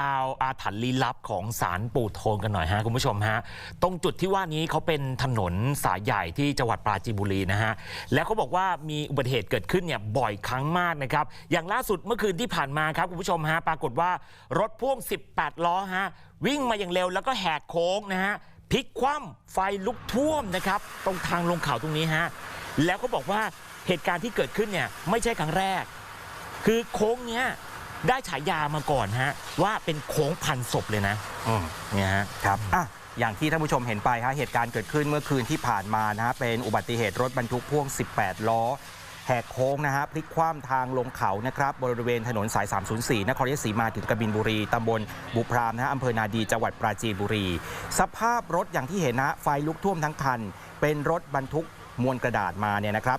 ราวอาถรรพ์ลี้ลับของสารปู่โทนกันหน่อยฮะคุณผู้ชมฮะตรงจุดที่ว่านี้เขาเป็นถนนสายใหญ่ที่จังหวัดปราจีนบุรีนะฮะแล้วเขาบอกว่ามีอุบัติเหตุเกิดขึ้นเนี่ยบ่อยครั้งมากนะครับอย่างล่าสุดเมื่อคืนที่ผ่านมาครับคุณผู้ชมฮะปรากฏว่ารถพ่วง 18 ล้อฮะวิ่งมาอย่างเร็วแล้วก็แหกโค้งนะฮะพลิกคว่ำไฟลุกท่วมนะครับตรงทางลงเขาตรงนี้ฮะแล้วก็บอกว่าเหตุการณ์ที่เกิดขึ้นเนี่ยไม่ใช่ครั้งแรก คือโค้งเนี้ย ได้ฉายามาก่อนฮะว่าเป็นโค้งพันศพเลยนะอืมเนี่ยฮะ ครับอะอย่างที่ท่านผู้ชมเห็นไปฮะเหตุการณ์เกิดขึ้นเมื่อคืนที่ผ่านมานะฮะเป็นอุบัติเหตุรถบรรทุกพ่วง 18 ล้อ แหกโค้งนะฮะพลิกคว่ำทางลงเขานะครับบริเวณถนนสาย 304 นครราชสีมาถึงกบินบุรี ตำบลบุพรามนะฮะอำเภอนาดีจังหวัดปราจีนบุรี สภาพรถอย่างที่เห็นนะฮะไฟลุกท่วมทั้งคัน เป็นรถบรรทุกมวลกระดาษมาเนี่ยนะครับ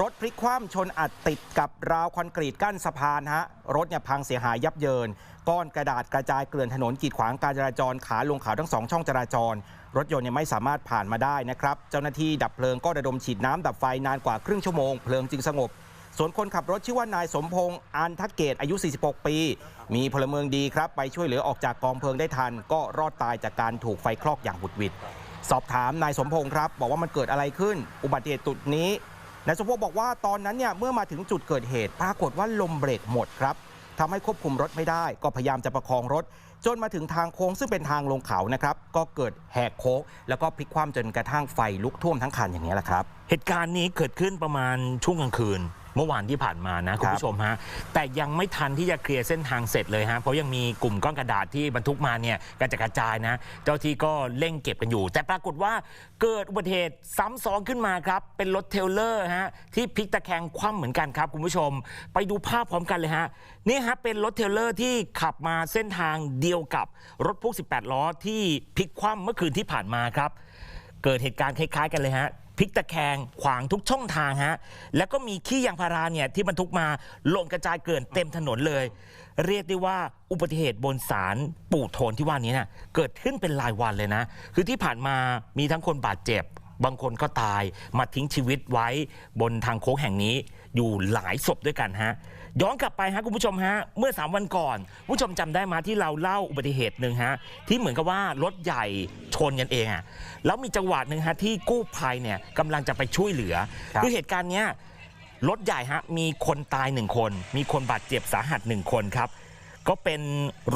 รถพลิกคว่ำชนอัดติดกับราวคอนกรีตกั้นสะพานฮะ รถเนี่ยพังเสียหายยับเยิน ก้อนกระดาษกระจายเกลื่อนถนนกีดขวางการจราจรขาลงเขาทั้งสองช่องจราจร รถยนต์เนี่ยไม่สามารถผ่านมาได้นะครับ เจ้าหน้าที่ดับเพลิงก็ระดมฉีดน้ำดับไฟนานกว่าครึ่งชั่วโมง เพลิงจึงสงบ ส่วนคนขับรถชื่อว่านายสมพงษ์อันทเกตอายุ 46 ปี มีพลเมืองดีครับ ไปช่วยเหลือออกจากกองเพลิงได้ทัน ก็รอดตายจากการถูกไฟคลอกอย่างบุดหวิดสอบถามนายสมพงษ์ครับ บอกว่ามันเกิดอะไรขึ้น อุบัติเหตุจุดนี้ นายสมพงศ์บอกว่าตอนนั้นเนี่ยเมื่อมาถึงจุดเกิดเหตุปรากฏว่าลมเบรกหมดครับทำให้ควบคุมรถไม่ได้ ก็พยายามจะประคองรถ จนมาถึงทางโค้งซึ่งเป็นทางลงเขานะครับ ก็เกิดแหกโค้งแล้วก็พลิกคว่ำจนกระทั่งไฟลุกท่วมทั้งคันอย่างนี้แหละครับ เหตุการณ์นี้เกิดขึ้นประมาณช่วงกลางคืน เมื่อวานที่ผ่านมานะคุณผู้ชมฮะแต่ยังไม่ทันที่จะเคลียร์เส้นทางเสร็จเลยฮะเพราะยังมีกลุ่มก้อนกระดาษที่บรรทุกมาเนี่ยกระจัดกระจายนะ เจ้าที่ก็เร่งเก็บกันอยู่ แต่ปรากฏว่าเกิดอุบัติเหตุซ้ำซ้อนขึ้นมาครับ เป็นรถเทรลเลอร์ฮะที่พลิกตะแคงคว่ำเหมือนกันครับคุณผู้ชม ไปดูภาพพร้อมกันเลยฮะนี่ฮะเป็นรถเทรลเลอร์ที่ขับมาเส้นทางเดียวกับรถพ่วง18 ล้อที่พลิกคว่ำเมื่อคืนที่ผ่านมาครับ เกิดเหตุการณ์คล้ายๆกันเลยฮะพ ลิกตะแคงขวางทุกช่องทางฮะแล้วก็มีขี้ยางพาราเนี่ยที่บรรทุกมาหล่นกระจายเกลื่อนเต็มถนนเลย เรียกได้ว่าอุบัติเหตุบนสารปู่โทนที่ว่านี้เน่ยเกิดขึ้นเป็นรายวันเลยนะ คือที่ผ่านมามีทั้งคนบาดเจ็บ บางคนก็ตายมาทิ้งชีวิตไว้บนทางโค้งแห่งนี้อยู่หลายศพด้วยกันฮะ ย้อนกลับไปฮะคุณผู้ชมฮะเมื่อ 3 วันก่อนคุณผู้ชมจำได้มาที่เราเล่าอุบัติเหตุหนึ่งฮะที่เหมือนกับว่ารถใหญ่ชนกันเองอะแล้วมีจังหวะหนึ่งฮะที่กู้ภัยเนี่ยกำลังจะไปช่วยเหลือครับคือเหตุการณ์เนี้ยรถใหญ่ฮะมีคนตายหนึ่งคน มีคนบาดเจ็บสาหัสหนึ่งคนครับ ก็เป็น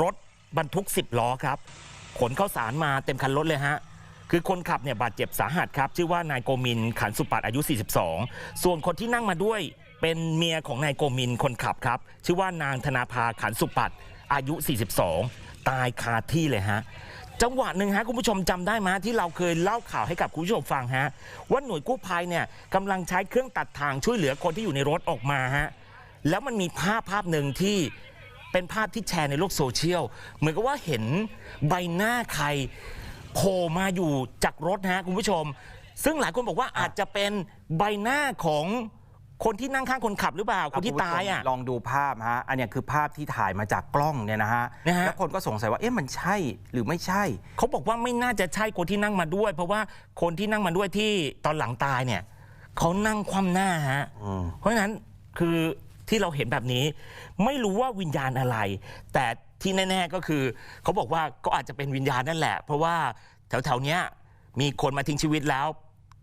รถบรรทุก 10 ล้อครับ ขนข้าวสารมาเต็มคันรถเลยฮะคือคนขับเนี่ยบาดเจ็บสาหัสครับ ชื่อว่านายโกมินขันสุปัตอายุ 42 ส่วนคนที่นั่งมาด้วย เป็นเมียของนายโกมินคนขับครับ ชื่อว่านางธนาภาขันสุปัตอายุ 42 ตายคาที่เลยฮะจังหวะหนึ่งฮะคุณผู้ชมจำได้ไหมที่เราเคยเล่าข่าวให้กับคุณผู้ชมฟังฮะว่าหน่วยกู้ภัยเนี่ยกำลังใช้เครื่องตัดทางช่วยเหลือคนที่อยู่ในรถออกมาฮะแล้วมันมีภาพภาพหนึ่งที่เป็นภาพที่แชร์ในโลกโซเชียลเหมือนกับว่าเห็นใบหน้าใครโผล่มาอยู่จากรถฮะคุณผู้ชม ซึ่งหลายคนบอกว่าอาจจะเป็นใบหน้าของ คนที่นั่งข้างคนขับหรือเปล่าคนที่ตายอะลองดูภาพฮะอันเนี้ยคือภาพที่ถ่ายมาจากกล้องเนี่ยนะฮะนะฮะแล้วคนก็สงสัยว่าเอ๊ะมันใช่หรือไม่ใช่ เขาบอกว่าไม่น่าจะใช่คนที่นั่งมาด้วย เพราะว่าคนที่นั่งมาด้วยที่ตอนหลังตายเนี่ยเขานั่งคว่ำหน้าฮะอืมเพราะฉะนั้นคือที่เราเห็นแบบนี้ ไม่รู้ว่าวิญญาณอะไร แต่ที่แน่ ๆก็คือ เขาบอกว่าก็อาจจะเป็นวิญญาณนั่นแหละ เพราะว่าแถวๆเนี้ยมีคนมาทิ้งชีวิตแล้ว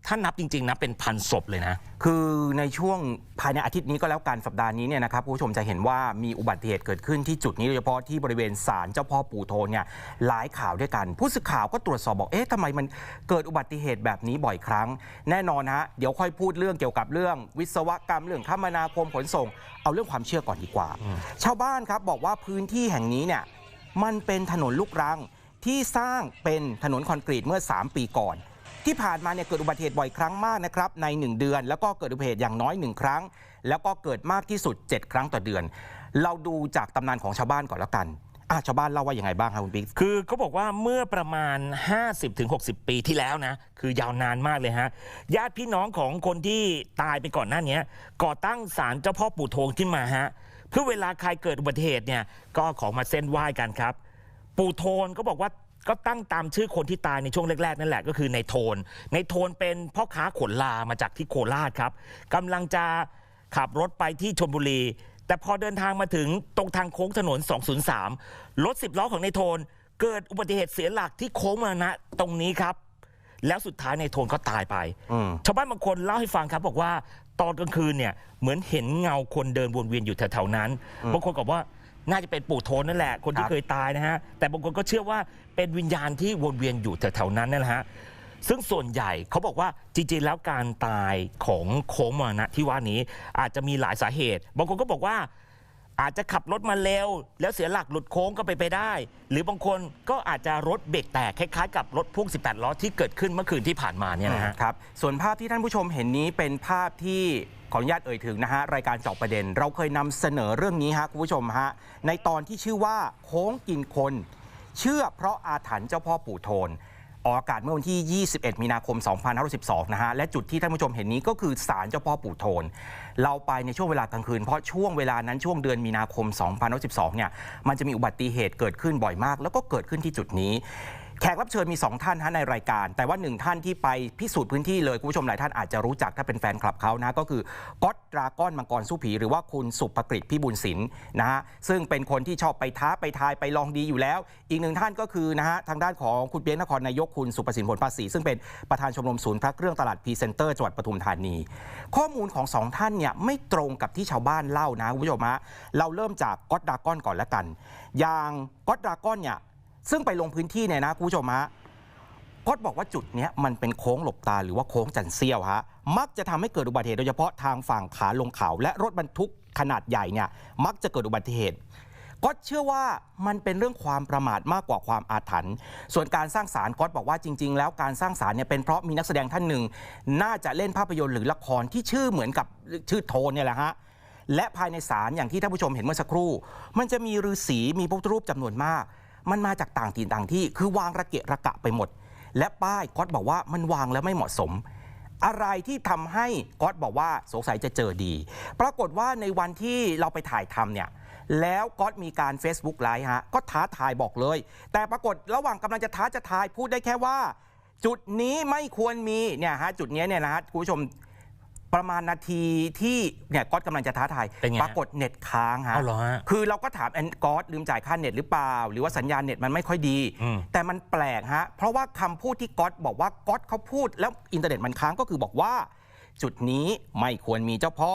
ถ้านับจริง ๆนะเป็นพันศพเลยนะ คือในช่วงภายในอาทิตย์นี้ก็แล้วกันสัปดาห์นี้เนี่ยนะครับผู้ชมจะเห็นว่ามีอุบัติเหตุเกิดขึ้นที่จุดนี้โดยเฉพาะที่บริเวณศาลเจ้าพ่อปู่โทนเนี่ยหลายข่าวด้วยกัน ผู้สื่อข่าวก็ตรวจสอบบอกเอ๊ะทำไมมันเกิดอุบัติเหตุแบบนี้บ่อยครั้ง แน่นอนฮะเดี๋ยวค่อยพูดเรื่องเกี่ยวกับเรื่องวิศวกรรมเรื่องคมนาคมขนส่ง เอาเรื่องความเชื่อก่อนดีกว่า ชาวบ้านครับบอกว่าพื้นที่แห่งนี้เนี่ยมันเป็นถนนลูกรังที่สร้างเป็นถนนคอนกรีตเมื่อ 3 ปีก่อน ที่ผ่านมาเนี่ยเกิดอุบัติเหตุบ่อยครั้งมากนะครับใน 1 เดือน แล้วก็เกิดอุบัติเหตุอย่างน้อย 1 ครั้ง แล้วก็เกิดมากที่สุด 7 ครั้งต่อเดือน เราดูจากตำนานของชาวบ้านก่อนแล้วกันอะชาวบ้านเล่าว่าอย่างไงบ้างครับคุณปิ๊กคือเขาบอกว่าเมื่อประมาณ 50-60 ปีที่แล้วนะ คือยาวนานมากเลยฮะ ญาติพี่น้องของคนที่ตายไปก่อนหน้านี้ก่อตั้งศาลเจ้าพ่อปู่โทงขึ้นมาฮะ เพื่อเวลาใครเกิดอุบัติเหตุเนี่ยก็ของมาเส้นไหว้กันครับ ปู่โทนก็บอกว่า ก็ตั้งตามชื่อคนที่ตายในช่วงแรกๆนั่นแหละก็คือในโทน ในโทนเป็นพ่อค้าขนลามาจากที่โคราชครับกำลังจะขับรถไปที่ชลบุรี แต่พอเดินทางมาถึงตรงทางโค้งถนน 203 รถ 10 ล้อของในโทน เกิดอุบัติเหตุเสียหลักที่โค้งมรณะตรงนี้ครับ แล้วสุดท้ายในโทนก็ตายไปอืมชาวบ้านบางคนเล่าให้ฟังครับบอกว่าตอนกลางคืนเนี่ยเหมือนเห็นเงาคนเดินวนเวียนอยู่แถวๆนั้นอืมบางคนบอกว่า น่าจะเป็นปู่โทนนั่นแหละ คนคที่รับเคยตายนะฮะ แต่บางคนก็เชื่อว่าเป็นวิญญาณที่วนเวียนอยู่แถวๆนั้นนั่นแหละฮะซึ่งส่วนใหญ่เขาบอกว่าจริงๆแล้วการตายของโค้งมรณะที่ว่านี้อาจจะมีหลายสาเหตุ บางคนก็บอกว่า อาจจะขับรถมาเร็ว แล้วเสียหลักหลุดโค้งก็ไปไปได้ หรือบางคนก็อาจจะรถเบรกแตกคล้ายๆกับรถพ่วง 18 ล้อที่เกิดขึ้นเมื่อคืนที่ผ่านมาเนี่ยนะฮะ ครับ ส่วนภาพที่ท่านผู้ชมเห็นนี้เป็นภาพที่ขออนุญาตเอ่ยถึงนะฮะ รายการเจาะประเด็น เราเคยนำเสนอเรื่องนี้ฮะคุณผู้ชมฮะในตอนที่ชื่อว่าโค้งกินคน เชื่อเพราะอาถรรพ์เจ้าพ่อปู่โทน ออกอากาศเมื่อวันที่ 21 มีนาคม 2512 นะฮะ และจุดที่ท่านผู้ชมเห็นนี้ก็คือศาลเจ้าพ่อปู่โทน เราไปในช่วงเวลากลางคืน เพราะช่วงเวลานั้นช่วงเดือนมีนาคม 2512 เนี่ย มันจะมีอุบัติเหตุเกิดขึ้นบ่อยมาก แล้วก็เกิดขึ้นที่จุดนี้ แขกรับเชิญมี 2 ท่านฮะในรายการ แต่ว่าหนึ่งท่านที่ไปพิสูจน์พื้นที่เลยคุณผู้ชมหลายท่านอาจจะรู้จักถ้าเป็นแฟนคลับเขานะก็คือก๊อตดราก้อนมังกรสู้ผี หรือว่าคุณสุภกฤษพิบูลศิลป์นะฮะซึ่งเป็นคนที่ชอบไปท้าไปทายไปลองดีอยู่แล้ว อีกหนึ่งท่านก็คือนะฮะทางด้านของคุณเปียกนครนายกคุณสุประสิทธิ์ผลภาษีซึ่งเป็นประธานชมรมศูนย์พระเครื่องตลาดพรีเซนเตอร์จังหวัดปทุมธานี ข้อมูลของสองท่านเนี่ยไม่ตรงกับที่ชาวบ้านเล่านะคุณผู้ชมฮะเราเริ่มจากก๊อตดราก้อนก่อนล้วกัน อย่างก๊อตดราก้อนเนี่ย ซึ่งไปลงพื้นที่เนี่ยนะคุณผู้ชมฮะก๊อตบอกว่าจุดเนี้ยมันเป็นโค้งหลบตาหรือว่าโค้งจันเซียวฮะมักจะทำให้เกิดอุบัติเหตุโดยเฉพาะทางฝั่งขาลงเขา และรถบรรทุกขนาดใหญ่เนี่ยมักจะเกิดอุบัติเหตุก๊อตเชื่อว่ามันเป็นเรื่องความประมาทมากกว่าความอาถรรพ์ส่วนการสร้างสารก๊อตบอกว่าจริง ๆ แล้วการสร้างสารเนี่ยเป็นเพราะมีนักแสดงท่านหนึ่ง น่าจะเล่นภาพยนตร์หรือละครที่ชื่อเหมือนกับชื่อโทนเนี่ยแหละฮะและภายในศาลอย่างที่ท่านผู้ชมเห็นเมื่อสักครู่ มันจะมีฤาษีมีพระรูปจำนวนมาก มันมาจากต่างถิ่นต่างที่ คือวางระเกะระกะไปหมด และป้ายก๊อตบอกว่ามันวางแล้วไม่เหมาะสม อะไรที่ทำให้ก๊อตบอกว่าสงสัยจะเจอดี ปรากฏว่าในวันที่เราไปถ่ายทำเนี่ยแล้วก๊อตมีการ Facebook ไลฟ์ฮะก็ท้าทายบอกเลย แต่ปรากฏระหว่างกำลังจะท้าจะทายพูดได้แค่ว่า จุดนี้ไม่ควรมีเนี่ยฮะจุดนี้เนี่ยนะฮะคุณผู้ชม ประมาณนาทีที่เนี่ยก๊อตกำลังจะท้าทายเป็นไงฮะ ปรากฏเน็ตค้างฮะ เอาเหรอฮะ คือเราก็ถามแอนก๊อตลืมจ่ายค่าเน็ตหรือเปล่า หรือว่าสัญญาณเน็ตมันไม่ค่อยดี อืม แต่มันแปลกฮะ เพราะว่าคำพูดที่ก๊อตบอกว่าก๊อตเขาพูด แล้วอินเทอร์เน็ตมันค้างก็คือบอกว่า จุดนี้ไม่ควรมีเจ้าพ่อ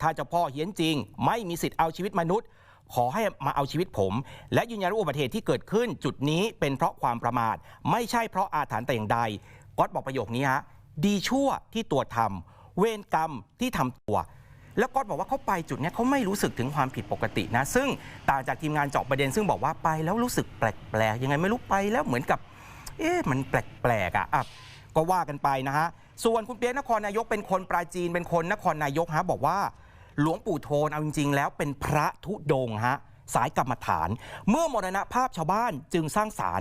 ถ้าเจ้าพ่อเฮี้ยนจริง ไม่มีสิทธิ์เอาชีวิตมนุษย์ ขอให้มาเอาชีวิตผม และยืนยันว่าอุบัติเหตุที่เกิดขึ้น จุดนี้เป็นเพราะความประมาท ไม่ใช่เพราะอาถรรพ์แต่อย่างใดก๊อตบอกประโยคนี้ฮะดีชั่วที่ตัวทำ เวรกรรมที่ทำตัว แล้วก๊อตบอกว่าเขาไปจุดนี้เขาไม่รู้สึกถึงความผิดปกตินะ ซึ่งต่างจากทีมงานเจาะประเด็น ซึ่งบอกว่าไปแล้วรู้สึกแปลกๆยังไงไม่รู้ไปแล้วเหมือนกับ เอ๊ะมันแปลกๆอะอะก็ว่ากันไปนะฮะส่วนคุณเปียกนครนายกเป็นคนปราจีนเป็นคนนครนายกฮะบอกว่าหลวงปู่โทนเอาจริง ๆ แล้วเป็นพระธุดงฮะสายกรรมฐาน เมื่อมรณภาพชาวบ้านจึงสร้างศาล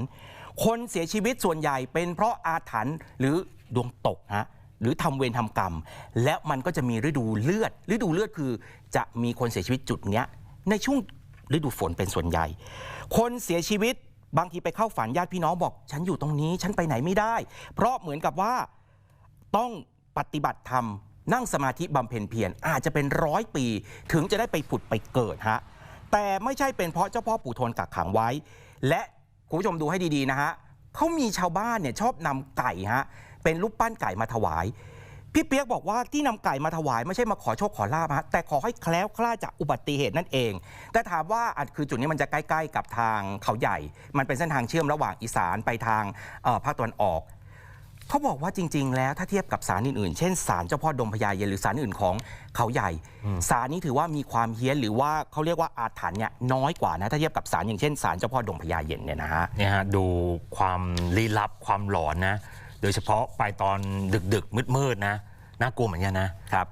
คนเสียชีวิตส่วนใหญ่เป็นเพราะอาถรรพ์หรือดวงตกฮะ หรือทำเวรทำกรรม และมันก็จะมีฤดูเลือด ฤดูเลือดคือ จะมีคนเสียชีวิตจุดเนี้ย ในช่วงฤดูฝนเป็นส่วนใหญ่ คนเสียชีวิตบางทีไปเข้าฝันญาติพี่น้องบอก ฉันอยู่ตรงนี้ ฉันไปไหนไม่ได้ เพราะเหมือนกับว่าต้องปฏิบัติธรรมนั่งสมาธิบำเพ็ญเพียรอาจจะเป็นร้อยปี ถึงจะได้ไปผุดไปเกิดฮะแต่ไม่ใช่เป็นเพราะเจ้าพ่อปู่โทนกักขังไว้ และคุณผู้ชมดูให้ดีๆนะฮะเขามีชาวบ้านเนี่ยชอบนำไก่ฮะ เป็นรูปปั้นไก่มาถวาย พี่เปียกบอกว่าที่นำไก่มาถวายไม่ใช่มาขอโชคขอลาบฮะแต่ขอให้แคล้วคลาดจากอุบัติเหตุนั่นเอง แต่ถามว่าอันคือจุดนี้มันจะใกล้ๆกับทางเขาใหญ่ มันเป็นเส้นทางเชื่อมระหว่างอีสานไปทางเอ่อภาคตะวันออกเขาบอกว่าจริง ๆ แล้วถ้าเทียบกับสารอื่น ๆ เช่นสารเจ้าพ่อดมพญาเย็นหรือสารอื่นของเขาใหญ่ สารนี้ถือว่ามีความเฮี้ยนหรือว่าเขาเรียกว่าอาถรรพ์เนี่ยน้อยกว่านะถ้าเทียบกับสารอย่างเช่นสารเจ้าพ่อดมพญาเย็นเนี่ยนะฮะเนี่ยฮะดูความลี้ลับความหลอนนะ โดยเฉพาะไปตอนดึกๆมืดๆนะน่ากลัวเหมือนกันนะครับ